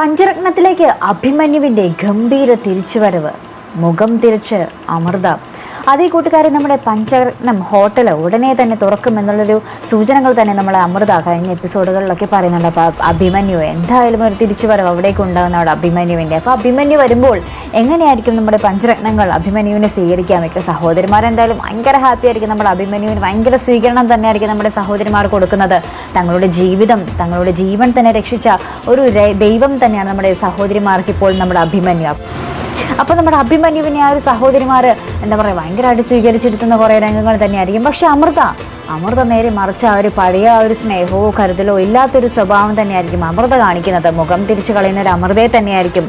പഞ്ചരത്നത്തിലേക്ക് അഭിമന്യുവിന്റെ ഗംഭീര തിരിച്ചുവരവ്. മുഖം തിരിച്ച് അമൃത. അതേ കൂട്ടുകാരെ നമ്മുടെ പഞ്ചരത്നം ഹോട്ടൽ ഉടനെ തന്നെ തുറക്കുമെന്നുള്ളൊരു സൂചനകൾ തന്നെ നമ്മൾ അമൃത കഴിഞ്ഞ എപ്പിസോഡുകളിലൊക്കെ പറയുന്നുണ്ട്. അപ്പോൾ അഭിമന്യു എന്തായാലും ഒരു തിരിച്ചു വരവ് അവിടേക്ക് ഉണ്ടാകുന്ന അവിടെ അഭിമന്യുവിന്റെ. അപ്പോൾ അഭിമന്യു വരുമ്പോൾ എങ്ങനെയായിരിക്കും നമ്മുടെ പഞ്ചരത്നങ്ങൾ അഭിമന്യുവിനെ സ്വീകരിക്കാൻ വെക്കുക സഹോദരിമാരെന്തായാലും ഭയങ്കര ഹാപ്പി ആയിരിക്കും. നമ്മുടെ അഭിമന്യുവിന് ഭയങ്കര സ്വീകരണം തന്നെയായിരിക്കും നമ്മുടെ സഹോദരിമാർ കൊടുക്കുന്നത്. തങ്ങളുടെ ജീവിതം തങ്ങളുടെ ജീവൻ തന്നെ രക്ഷിച്ച ഒരു ദൈവം തന്നെയാണ് നമ്മുടെ സഹോദരിമാർക്ക് ഇപ്പോൾ നമ്മുടെ അഭിമന്യു. അപ്പോൾ നമ്മുടെ അഭിമന്യുവിനെ ആ ഒരു സഹോദരിമാർ എന്താ പറയുക ഭയങ്കരമായിട്ട് സ്വീകരിച്ചിരുത്തുന്ന കുറേ രംഗങ്ങൾ തന്നെയായിരിക്കും. പക്ഷെ അമൃത അമൃത നേരെ മറിച്ച് ആ ഒരു പഴയ ആ ഒരു സ്നേഹമോ കരുതലോ ഇല്ലാത്തൊരു സ്വഭാവം തന്നെയായിരിക്കും അമൃത കാണിക്കുന്നത്. മുഖം തിരിച്ചു കളയുന്ന ഒരു അമൃതയെ തന്നെയായിരിക്കും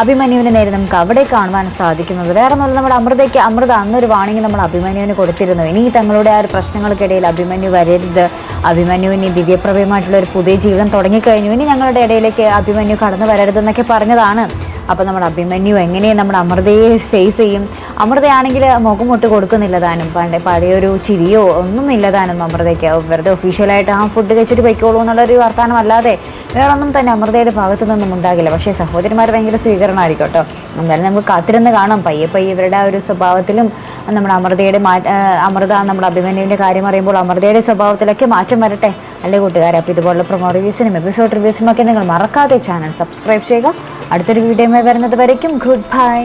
അഭിമന്യുവിന് നേരെ നമുക്ക് അവിടെ കാണുവാൻ സാധിക്കുന്നത്. വേറെ ഒന്നുമില്ല നമ്മുടെ അമൃതയ്ക്ക് അമൃത അന്നൊരു വാണിംഗ് നമ്മൾ അഭിമന്യുവിന് കൊടുത്തിരുന്നു. ഇനി തങ്ങളുടെ ആ ഒരു പ്രശ്നങ്ങൾക്കിടയിൽ അഭിമന്യു വരരുത്. അഭിമന്യുവിന് ദിവ്യപ്രഭയമായിട്ടുള്ള ഒരു പുതിയ ജീവിതം തുടങ്ങിക്കഴിഞ്ഞു. ഇനി ഞങ്ങളുടെ ഇടയിലേക്ക് അഭിമന്യു കടന്നു വരരുതെന്നൊക്കെ പറഞ്ഞതാണ്. അപ്പോൾ നമ്മുടെ അഭിമന്യു എങ്ങനെ നമ്മുടെ അമൃതയെ ഫേസ് ചെയ്യും? അമൃതയാണെങ്കിൽ മുഖമൊട്ട് കൊടുക്കുന്നില്ല താനും. പണ്ട് പഴയൊരു ചിരിയോ ഒന്നും ഇല്ല താനും അമൃതയ്ക്ക്. വെറുതെ ഒഫീഷ്യലായിട്ട് ആ ഫുഡ് കഴിച്ചിട്ട് പൊയ്ക്കോളൂ എന്നുള്ളൊരു വർത്തമാനം അല്ലാതെ വേറൊന്നും തന്നെ അമൃതയുടെ ഭാഗത്തു നിന്നും ഉണ്ടാകില്ല. പക്ഷേ സഹോദരന്മാർ ഭയങ്കര സ്വീകരണമായിരിക്കും കേട്ടോ. എന്തായാലും നമുക്ക് കാത്തിരുന്ന് കാണാം. പയ്യെ പയ്യെ ഇവരുടെ ആ ഒരു സ്വഭാവത്തിലും നമ്മുടെ അമൃതയുടെ മാ അമൃത നമ്മുടെ അഭിമന്യുവിന്റെ കാര്യം അറിയുമ്പോൾ അമൃതയുടെ സ്വഭാവത്തിലൊക്കെ മാറ്റം വരട്ടെ. അല്ലേ കൂട്ടുകാരെ? അപ്പോൾ ഇതുപോലുള്ള പ്രൊമോ റിവ്യൂസിനും എപ്പിസോഡ് റിവ്യൂസിനും ഒക്കെ നിങ്ങൾ മറക്കാതെ ചാനൽ സബ്സ്ക്രൈബ് ചെയ്യുക. അടുത്തൊരു വീഡിയോയുമായി വരുന്നത് വരയ്ക്കും ഗുഡ് ബൈ.